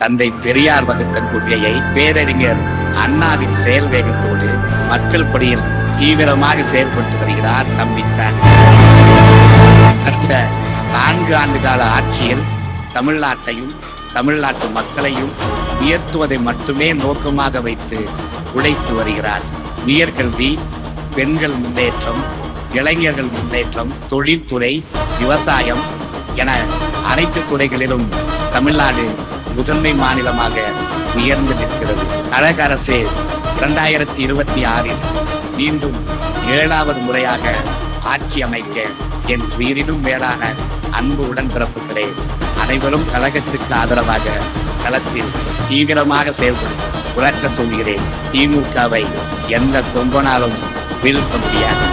தந்தை பெரியார் வகுத்த கொள்கையை பேரறிஞர் அண்ணாவின் செயல் வேகத்தோடு மக்கள் பணியில் தீவிரமாக செயல்பட்டு வருகிறார் தம்பி ஸ்டாலின். நான்கு ஆண்டு கால ஆட்சியில் தமிழ்நாட்டையும் தமிழ்நாட்டு மக்களையும் உயர்த்துவதை மட்டுமே நோக்கமாக வைத்து உழைத்து வருகிறார். உயர்கல்வி பெண்கள் முன்னேற்றம் இளைஞர்கள் முன்னேற்றம் தொழில்துறை விவசாயம் என அனைத்து துறைகளிலும் தமிழ்நாடு முதன்மை மாநிலமாக உயர்ந்து நிற்கிறது. கழக அரசே இரண்டாயிரத்தி இருபத்தி ஆறில் மீண்டும் ஏழாவது முறையாக ஆட்சி அமைக்க என் உயிரினும் மேலான அன்பு உடன்பிறப்புகளே அனைவரும் கழகத்துக்கு ஆதரவாக களத்தில் தீவிரமாக செயல்படும் உழக்க சொல்கிறேன். திமுகவை எந்த கொம்பனாலும் வீழ்த்த முடியாது.